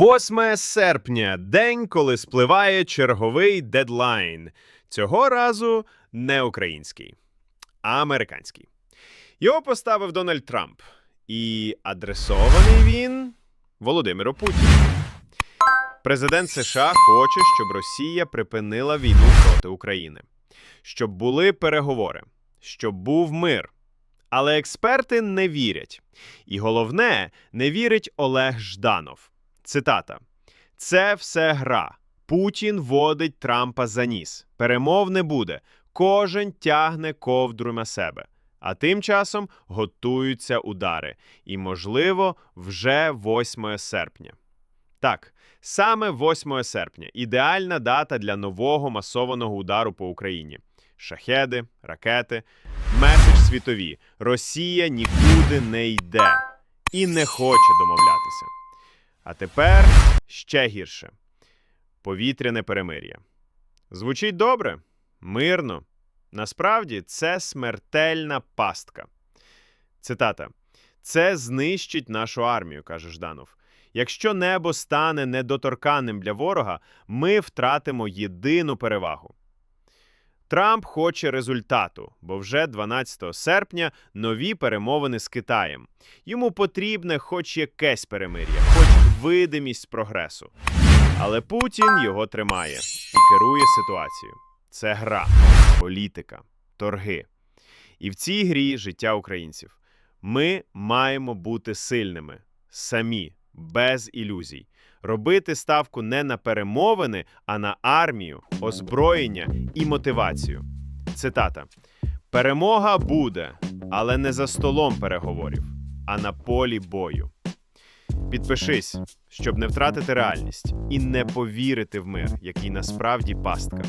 8 серпня день, коли спливає черговий дедлайн. Цього разу не український, а американський. Його поставив Дональд Трамп. І адресований він Володимиру Путіну. Президент США хоче, щоб Росія припинила війну проти України, щоб були переговори, щоб був мир. Але експерти не вірять. І головне, не вірить Олег Жданов. Цитата: Це все гра. Путін водить Трампа за ніс. Перемов не буде. Кожен тягне ковдру на себе. А тим часом готуються удари. І, можливо, вже 8 серпня. Так, саме 8 серпня ідеальна дата для нового масованого удару по Україні. Шахеди, ракети, меседж світові. Росія нікуди не йде і не хоче домовлятися. А тепер ще гірше повітряне перемир'я. Звучить добре, мирно. Насправді це смертельна пастка. Цитата: Це знищить нашу армію, каже Жданов. Якщо небо стане недоторканним для ворога, ми втратимо єдину перевагу. Трамп хоче результату, бо вже 12 серпня нові перемовини з Китаєм. Йому потрібне хоч якесь перемир'я, хоч видимість прогресу. Але Путін його тримає і керує ситуацією. Це гра, політика, торги. І в цій грі життя українців. Ми маємо бути сильними, самі, без ілюзій. Робити ставку не на перемовини, а на армію, озброєння і мотивацію. Цитата: Перемога буде, але не за столом переговорів, а на полі бою. Підпишись, щоб не втратити реальність і не повірити в мир, який насправді пастка.